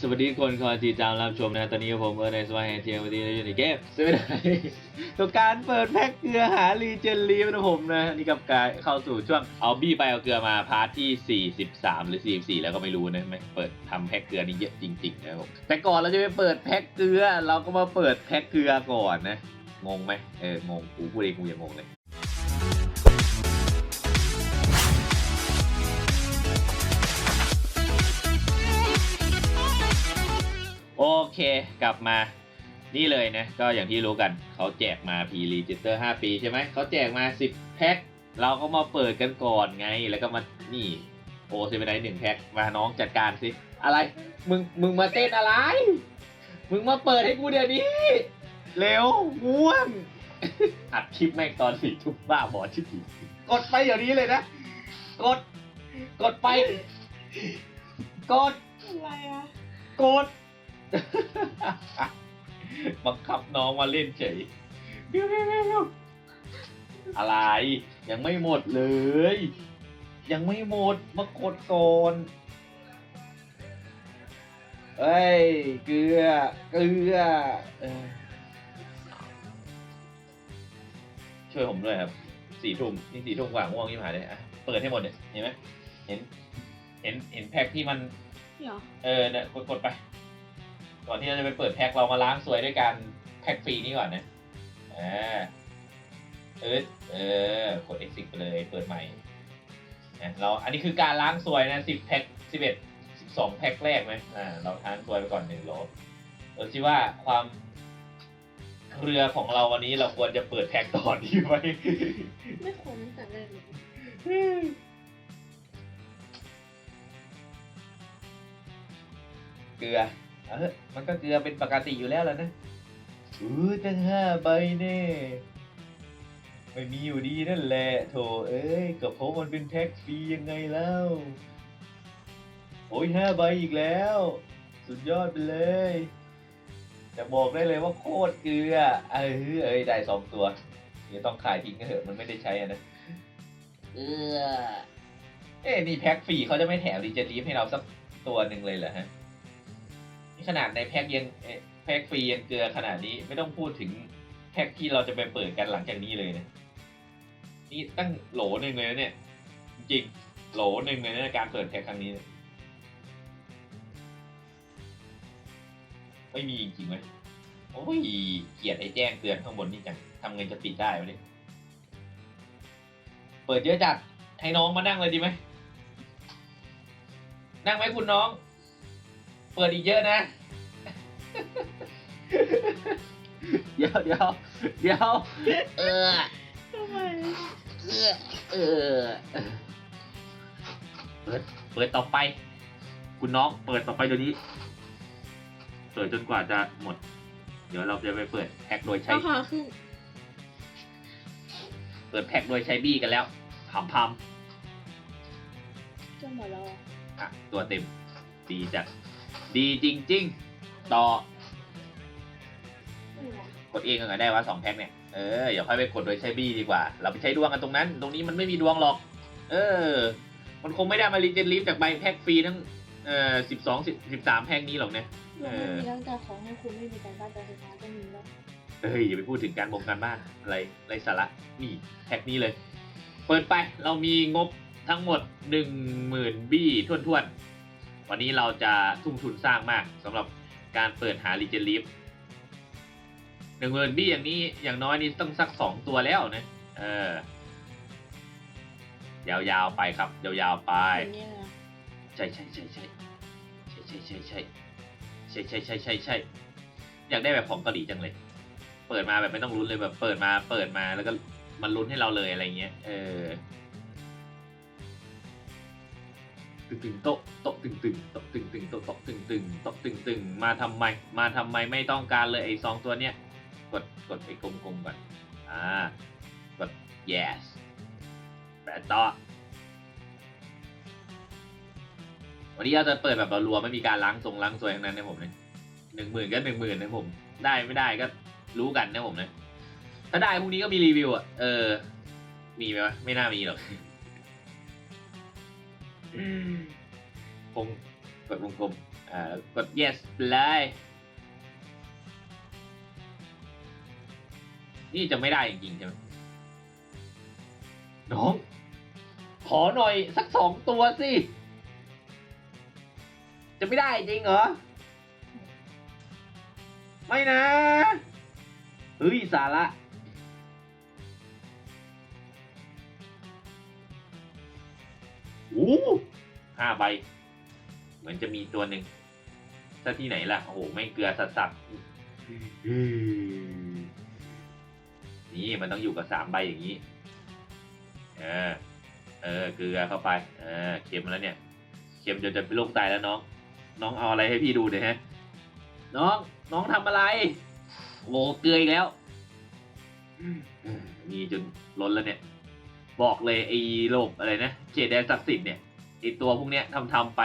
สวัสดีคนขอยติดตามรับชมนะตอนนี้ผมเออในสวายแฮนเทียวันนี้เราอยู่ในเกมสวัสดีตัวการเปิดแพ็คเกลือหารีเจนลีนะผมนะนี่กับการเข้าสู่ช่วงเอาบี้ไปเอาเกลือมาพาร์ทที่ 43 หรือ 44 แล้วก็ไม่รู้นะไม่เปิดทำแพ็คเกลือนี่เยอะจริงๆนะผมแต่ก่อนเราจะไปเปิดแพ็คเกลือ เราก็มาเปิดแพ็คเกลือก่อนนะงงไหมเอองงกูพูดเองกูยังงงเลย โอเคกลับมานี่เลยนะ ก็อย่างที่รู้กันเขาแจกมาพีรีจิสเตอร์5ปีใช่ไหม เขาแจกมา 10 แพ็ค เราก็มาเปิดกันก่อนไง แล้วก็มา นี่ โอ้เซเว่นไนหนึ่งแพ็ค มาน้องจัดการสิ อะไร มึง มึงมาเต้นอะไร มึงมาเปิดให้กูเดี๋ยวนี้ เร็วง่วง อัดคลิปแม่งตอนสี่ทุ่มบ้าบอชิบหายกดไปเดี๋ยวนี้เลยนะ กด กดไป กด อะไรอะกด บังคับน้องมาเล่นเฉยเบี้ยวเบี้ยวเบี้ยวเบี้ยวอะไร ยังไม่หมดเลย ยังไม่หมดมากดก่อนเอ้ย เกลือ เกลือเออช่วยผมด้วยครับสี่ทุ่มนี่สี่ทุ่มกว่าง่วงยิ่งหายเลยอะเปิดให้หมดเนี่ยเห็นไหมเห็น เห็นเห็นแพ็คที่มันเหรอเออเนี่ยกดกดไป ก่อนที่เราจะไปเปิดแพ็คเรามาล้างสวยด้วยการแพ็คฟรีนี้ก่อนนะอ่าเออเออกด exit ไปเลยเปิดใหม่นะเราอันนี้คือการล้างสวยนะสิบแพ็คสิบเอ็ดสิบสองแพ็คแรกไหมอ่าเราล้างสวยไปก่อนหนึ่งโหลเราคิดว่าความเครือของเราวันนี้เราควรจะเปิดแพ็คต่อดีไหมไม่ควรตั้งแต่แรกเลยเกลือ เออมันก็เกลือเป็นปกติอยู่แล้วแล้วนะอือตั้งห้าใบแน่ไม่มีอยู่ดีนั่นแหละ โถเอ้ยก็เพราะมันเป็นแพ็คฟรียังไงแล้วโอ้ยห้าใบอีกแล้ว สุดยอดไปเลยจะบอกได้เลยว่าโคตรเกลือเออเอ้ยได้สองตัวเดี๋ยวต้องขายทิ้งกันเถอะมันไม่ได้ใช้อะนะเออเอ้นี่แพ็คฟรีเขาจะไม่แถมรีเจนลีฟให้เราสักตัวหนึ่งเลยเหรอฮะ นี่ขนาดในแพ็คยังเอ่อแพ็คฟรียังเกลือขนาดนี้ไม่ต้องพูดถึงแพ็คที่เราจะไปเปิดกันหลังจากนี้เลยนะนี่ตั้งโหลหนึ่งเลยนะเนี่ยจริงโหลหนึ่งเลยนะการเปิดแพ็คครั้งนี้ ไม่มีจริงไหมโอ้ยเกียดไอ้แจ้งเตือนข้างบนนี่จังทำไงจะปิดได้วะเนี่ยเปิดเยอะจัดให้น้องมานั่งเลยดีไหมนั่งไหมคุณน้อง ปิดอีกเยอะนะ เดี๋ยวเดี๋ยวเดี๋ยวเออทำไมเออเออเปิดเปิดต่อไป คุณน้องเปิดต่อไปเดี๋ยวนี้ เปิดจนกว่าจะหมด เดี๋ยวเราจะไปเปิดแพ็คโดยใช้ ราคาขึ้นเปิดแพ็คโดยใช้บี้กันแล้วพามพัมจะหมดแล้วอะอะ ตัวเต็ม ดีจัด ดีจริง ๆ ต่อไม่หรอกดเองก็ได้ว่าสองแพ็คเนี่ย เอออย่าค่อยไปกดโดยใช้บี้ดีกว่า เราไปใช้ดวงกันตรงนั้น ตรงนี้มันไม่มีดวงหรอก เออ มันคงไม่ได้มารีเจนลีฟจากใบแพ็คฟรีทั้ง เอ่อสิบสองสิบสิบสามแพ็คนี้หรอกเนี่ยเราไม่มีตั้งแต่ของให้คุณไม่มีการบ้านการไฟฟ้าก็มีแล้ว เอ้ยอย่าไปพูดถึงการบงการบ้านอะไรไรสาระนี่แพ็คนี้เลย เปิดไปเรามีงบทั้งหมดหนึ่งหมื่นบี้ท่วนๆ วันนี้เราจะทุ่มทุนสร้างมากสำหรับการเปิดหารีเจนลีฟหนึ่งหมื่นบี้อย่างนี้อย่างน้อยนี่ต้องสักสองตัวแล้วนะ เออ ยาวๆไปครับ ยาวๆไปอย่างเงี้ยนะใช่ใช่ใช่ใช่ใช่ใช่ใช่ใช่ใช่ใช่ใช่ใช่ใช่อยากได้แบบของเกาหลีจังเลย เปิดมาแบบไม่ต้องลุ้นเลยแบบ เปิดมาเปิดมาแล้วก็มันลุ้นให้เราเลยอะไรเงี้ย เออ ตึงตึงโต๊ะโต๊ะตึงตึงโต๊ะตึงตึงโต๊ะโตตึงตึงโต๊ะตึงตึงมาทำไม มาทำไมไม่ต้องการเลยไอ้สองตัวเนี้ย กดกดไอ้กลมๆก่อน อ่า กด yes แปะต่อ วันนี้เราจะเปิดแบบรัวๆไม่มีการล้างทรงล้างสวยทั้งนั้นนะผมเลยหนึ่งหมื่นก็หนึ่งหมื่นนะผม ได้ไม่ได้ก็รู้กันนะผมนะ ถ้าได้พรุ่งนี้ก็มีรีวิวอะ เออ มีไหมวะ ไม่น่ามีหรอก คงกดวงกลมอ่ากด yes เลยนี่จะไม่ได้จริงๆใช่ไหมน้อง ขอหน่อยสักสองตัวสิ จะไม่ได้จริงเหรอ ไม่นะ เฮ้ย สาระ อ้ห้าใบ เหมือนจะมีตัวหนึ่งถ้าที่ไหนล่ะ โอ้โห ไม่เกลือสัสสับนี่มันต้องอยู่กับสามใบอย่างนี้ เออ เออ เกลือเข้าไป เออ เค็มแล้วเนี่ย เค็มจนจะเป็นโรคไตแล้วน้อง น้องเอาอะไรให้พี่ดูเดี๋ยวฮะ น้อง น้องทำอะไร โอ้เกลืออีกแล้ว มีจนล้นแล้วเนี่ย บอกเลยไอ้โรคอะไรนะเจแดนศักดิ์สิทธิ์เนี่ยไอตัวพวกเนี้ยทำทำไป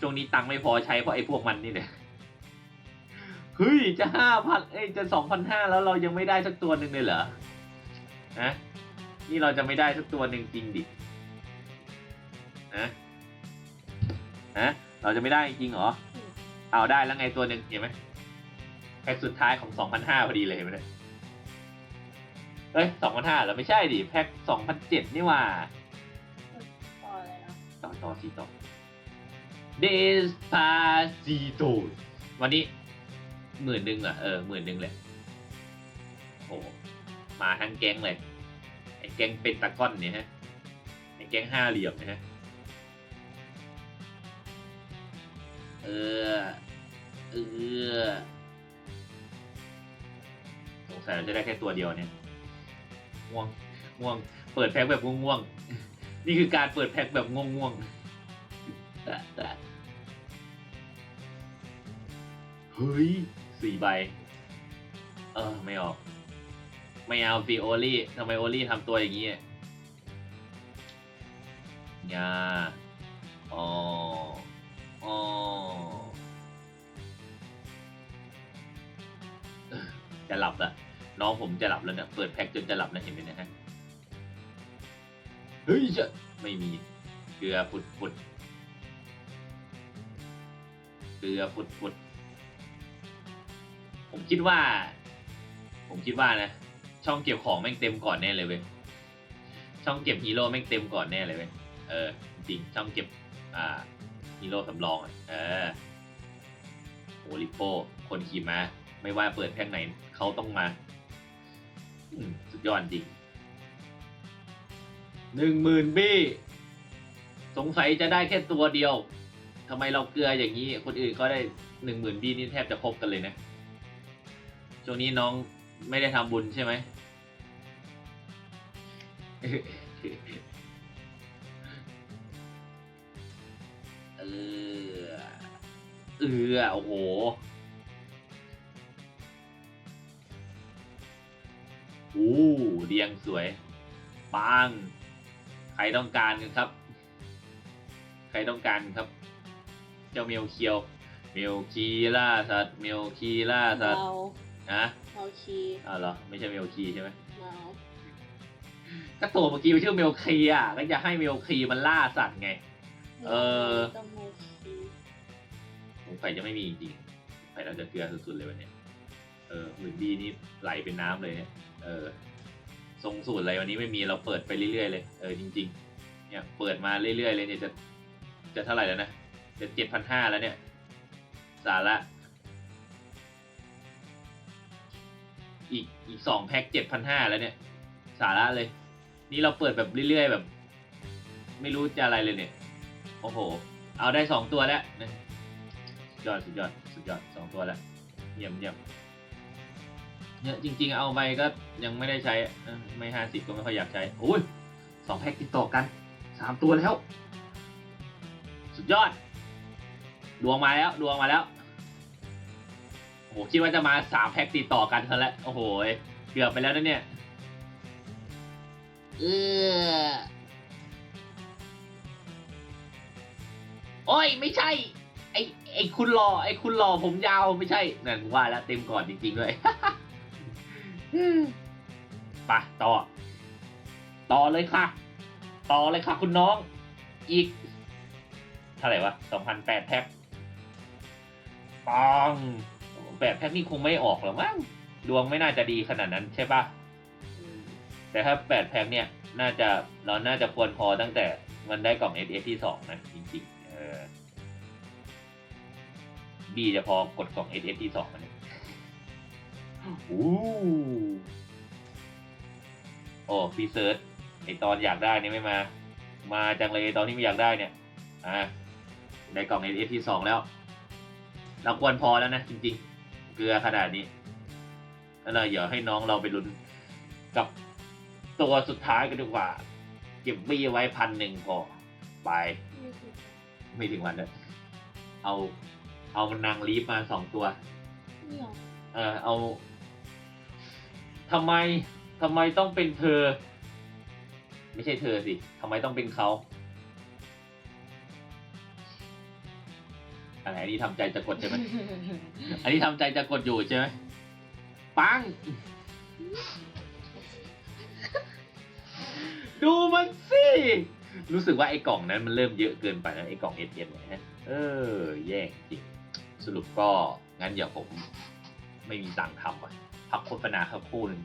ช่วงนี้ตังค์ไม่พอใช้เพราะไอพวกมันนี่เนี่ยเฮ้ยจะห้าพันเอ้ยจะสองพันห้าแล้วเรายังไม่ได้สักตัวหนึ่งเลยเหรอนะนี่เราจะไม่ได้สักตัวหนึ่งจริงดินะนะเราจะไม่ได้จริงเหรอเอาได้แล้วไงตัวหนึ่งเห็นไหมแพ็กสุดท้ายของสองพันห้าพอดีเลยเห็นไหมเนี่ย เอ้ยสองพันห้าแล้วไม่ใช่ดิแพ็กสองพันเจ็ดนี่หว่าต่ออะไรนะต่อต่อสีต่อ Despacito วันนี้หมื่นหนึ่งเหรอะเออหมื่นหนึ่งเลยโอ้มาทั้งแก๊งเลยไอ้แก๊งเป็นตะก้อนเนี่ยฮะไอ้แก๊งห้าเหลี่ยมเนี่ยฮะเออเออสงสัยเราจะได้แค่ตัวเดียวเนี่ย ง่วงง่วง เปิดแพ็คแบบง่วงๆนี่คือการเปิดแพ็คแบบง่วงๆเฮ้ยสี่ใบ เออ ไม่ออก ไม่เอาสิโอลี่ทำไมโอลี่ทำตัวอย่างนี้งาอ๋ออ๋อจะหลับละ น้องผมจะหลับแล้วเนี่ยเปิดแพ็คจนจะหลับแล้วเห็นไหมนะฮะเฮ้ยจะไม่มีเกลือปุดปุดเกลือปุดปุดผมคิดว่า ผมคิดว่านะ ช่องเก็บของแม่งเต็มก่อนแน่เลยเว้ยช่องเก็บฮีโร่แม่งเต็มก่อนแน่เลยเว้ยเออจริงช่องเก็บอ่าฮีโร่สำรองอะเออโอลิโปคนขี่มาไม่ว่าเปิดแพ็คไหนเขาต้องมา สุดยอดจริงหนึ่งหมื่นบี้ สงสัยจะได้แค่ตัวเดียวทำไมเราเกลืออย่างนี้ คนอื่นเขาได้หนึ่งหมื่นบี้นี่แทบจะครบกันเลยนะช่วงนี้น้องไม่ได้ทำบุญใช่ไหมเออเออโอ้โห อ้เรียงสวยปังใครต้องการกันครับ ใครต้องการครับ เจ้าเมลเคียว เมลคีล่าสัตว์เมลคีล่าสัตว์เมาฮะเมาคีอ้าวเหรอไม่ใช่เมลคีใช่ไหมเมาก็ตัวเมื่อกี้มันชื่อเมลคีอะก็จะให้เมลคีมันล่าสัตว์ไง เออต้องเมาคีสงสัยจะไม่มีจริงๆไปเราจะเกลือสุดๆเลยวันเนี้ เออหมื่นดีนี่ไหลเป็นน้ำเลยเนี่ยเออทรงสูตรอะไรวันนี้ไม่มีเราเปิดไปเรื่อยๆเลยเออจริง ๆ เนี่ยเปิดมาเรื่อยๆเลยเนี่ยจะจะเท่าไหร่แล้วนะจะเจ็ดพันห้าแล้วเนี่ย สาระอีกอีกสองแพ็คเจ็ดพันห้าแล้วเนี่ย สาระเลย นี่เราเปิดแบบเรื่อยๆแบบ ไม่รู้จะอะไรเลยเนี่ย โอ้โห เอาได้สองตัวแล้วนะสุดยอดสุดยอดสุดยอดสองตัวแล้วเยี่ยมเยี่ยม เนี่ยจริง ๆ เอาไปก็ยังไม่ได้ใช้ไม่ห้าสิบก็ไม่ค่อยอยากใช้โอ้ยสองแพ็คติดต่อกันสามตัวแล้ว สุดยอด ดวงมาแล้ว ดวงมาแล้วโอ้โหคิดว่าจะมาสามแพ็คติดต่อกันซะแล้วโอ้โหเกือบไปแล้วนะเนี่ยเออโอ้ยไม่ใช่ ไอไอคุณหล่อไอคุณหล่อผมยาวไม่ใช่นั่นว่าแล้วเต็มก่อนจริงๆด้วย ไปต่อ ต่อเลยค่ะ ต่อเลยค่ะ คุณน้อง อีก เท่าไหร่วะสองพันแปดแพ็คปังแปดแพ็คนี่คงไม่ออกหรอกมั้งดวงไม่น่าจะดีขนาดนั้นใช่ปะแต่ถ้าแปดแพ็คเนี่ย น่าจะเราน่าจะควรพอตั้งแต่มันได้กล่อง S S ที่สองนะจริงๆ เออบีจะพอกดกล่อง S S ที่สองมันย อู้โอ้ฟีเซิร์ชไอตอนอยากได้เนี่ยไม่มา มาจังเลยตอนที่ไม่อยากได้เนี่ยอะได้กล่อง S S ที่สองแล้ว เราควรพอแล้วนะจริง ๆ เกลือขนาดนี้แล้วเราเดี๋ยวให้น้องเราไปลุ้นกับตัวสุดท้ายกันดีกว่า เก็บบี้ไว้พันหนึ่งพอไป ไม่ถูกไม่ถึงวันเลยเอา เอานางลีฟมาสองตัวนี่หรอเออเอา ทำไมทำไมต้องเป็นเธอ ไม่ใช่เธอสิทำไมต้องเป็นเขาอะไรอันนี้ทำใจจะกดใช่ไหมอันนี้ทำใจจะกดอยู่ใช่ไหมปัง ดูมันสิ รู้สึกว่าไอ้กล่องนั้นมันเริ่มเยอะเกินไปนะไอ้กล่องเอเเนี่ยเออ แย่จริง สรุปก็งั้นเดี๋ยวผมไม่มีตังค์ทำอะ พักโฆษณาครับครู่หนึ่ง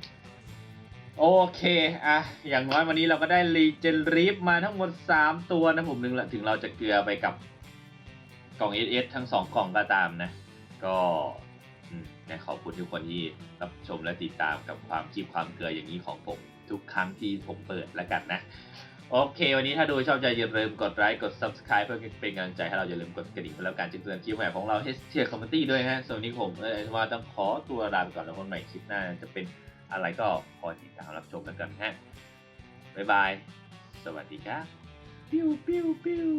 โอเคอะอย่างน้อยวันนี้เราก็ได้รีเจนรีฟมาทั้งหมด 3 ตัวนะผมนึงละถึงเราจะเกลือไปกับกล่อง SS ทั้ง 2 กล่องก็ตามนะ ก็อืมนะขอบคุณทุกคนที่รับชมและติดตามกับความชีพความเกลืออย่างนี้ของผมทุกครั้งที่ผมเปิดแล้วกันนะ โอเค วันนี้ถ้าดูชอบใจอย่าลืมกดไลค์กด subscribe เพื่อเป็นกำลังใจให้เราอย่าลืมกดกระดิ่งเพื่อรับการแจ้งเตือนคลิปใหม่ของเราให้เชียร์คอมเมนตี้ด้วยฮะส่วนนี้ผมเออว่าต้องขอตัวลาไปก่อนแล้วคนใหม่คลิปหน้าจะเป็นอะไรก็คอยติดตามรับชมแล้วกันฮะบ๊ายบาย สวัสดีครับปิ้วปิ้วปิ้ว